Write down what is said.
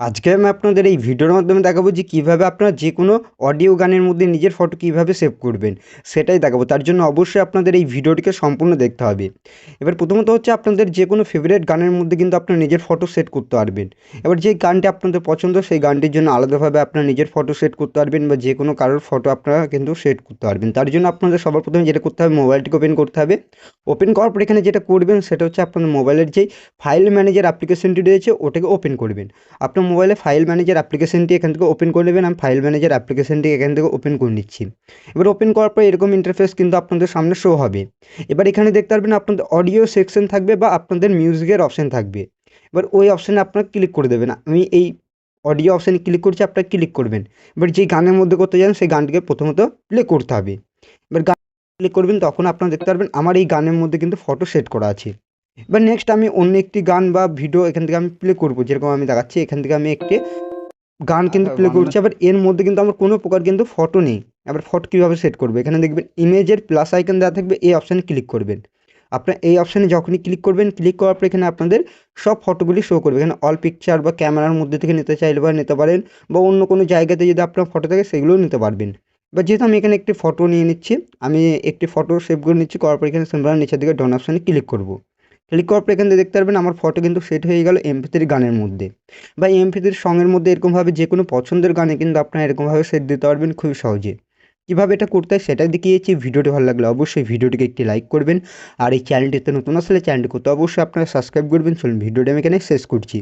আজকে আমি আপনাদের এই ভিডিওর মাধ্যমে দেখাবো যে কীভাবে আপনারা যে কোনো অডিও গানের মধ্যে নিজের ফটো কীভাবে সেভ করবেন, সেটাই দেখাবো। তার জন্য অবশ্যই আপনাদের এই ভিডিওটিকে সম্পূর্ণ দেখতে হবে। এবার প্রথমত হচ্ছে আপনাদের যে কোনো ফেভারিট গানের মধ্যে কিন্তু আপনার নিজের ফটো সেট করতে পারবেন। এবার যে গানটি আপনাদের পছন্দ, সেই গানটির জন্য আলাদাভাবে আপনার নিজের ফটো সেট করতে পারবেন বা যে কোনো কারোর ফটো আপনারা কিন্তু সেট করতে পারবেন। তার জন্য আপনাদের সবার প্রথমে যেটা করতে হবে, মোবাইলটিকে ওপেন করতে হবে। ওপেন করার পর এখানে যেটা করবেন, সেটা হচ্ছে আপনাদের মোবাইলের যেই ফাইল ম্যানেজার অ্যাপ্লিকেশনটি রয়েছে, ওটাকে ওপেন করবেন। আপনার মোবাইলে ফাইল ম্যানেজার অ্যাপ্লিকেশনটি এখান থেকে ওপেন করে নেবেন। আমি ফাইল ম্যানেজার অ্যাপ্লিকেশনটি এখান থেকে ওপেন করে নিচ্ছি। এবার ওপেন করার পর এরকম ইন্টারফেস কিন্তু আপনাদের সামনে শো হবে। এবার এখানে দেখতে পারবেন আপনাদের অডিও সেকশন থাকবে বা আপনাদের মিউজিকের অপশন থাকবে। এবার ওই অপশানে আপনারা ক্লিক করে দেবেন। আমি এই অডিও অপশানে ক্লিক করছি, আপনারা ক্লিক করবেন। এবার যেই গানের মধ্যে করতে যান, সেই গানটিকে প্রথমত প্লে করতে হবে। এবার গান ক্লিক করবেন, তখন আপনারা দেখতে পারবেন আমার এই গানের মধ্যে কিন্তু ফটো সেট করা আছে। এবার নেক্সট আমি অন্য একটি গান বা ভিডিও এখান থেকে আমি প্লে করব যেরকম আমি দেখাচ্ছি এখান থেকে আমি একটি গান কিন্তু প্লে করছি। আবার এর মধ্যে কিন্তু আমার কোনো প্রকার কিন্তু ফটো নেই। আবার ফটো কীভাবে সেট করবে? এখানে দেখবেন ইমেজের প্লাস আইকন দেওয়া থাকবে এই অপশানে ক্লিক করবেন। আপনার এই অপশানে যখনই ক্লিক করবেন ক্লিক করার পর এখানে আপনাদের সব ফটোগুলি শো করবে। এখানে অল পিকচার বা ক্যামেরার মধ্যে থেকে নিতে চাইলে বা নিতে পারেন বা অন্য কোনো জায়গাতে যদি আপনার ফটো থাকে সেগুলোও নিতে পারবেন। বা যেহেতু আমি এখানে একটি ফটো নিয়ে নিচ্ছি আমি একটি ফটো সেভ করে নিচ্ছি করার পর এখানে সিম্পল নিচের দিকে ডন অপশানে ক্লিক করব। ক্লিক করার দেখতে পারবেন, আমার ফটো কিন্তু সেট হয়ে গেল এমপি থ্রির গানের মধ্যে। বা এমপি থ্রির সঙের মধ্যে এরকমভাবে যে কোনো পছন্দের গানে কিন্তু আপনারা এরকমভাবে সেট দিতে পারবেন খুব সহজে। কীভাবে এটা করতে হয় সেটা দেখিয়েছি, ভিডিওটি ভালো লাগলে অবশ্যই ভিডিওটিকে একটি লাইক করবেন। আর এই চ্যানেলটিতে নতুন আসলে চ্যানেলটি করতে অবশ্যই আপনারা সাবস্ক্রাইব করবেন। চলুন, ভিডিওটি আমি এখানে শেষ করছি।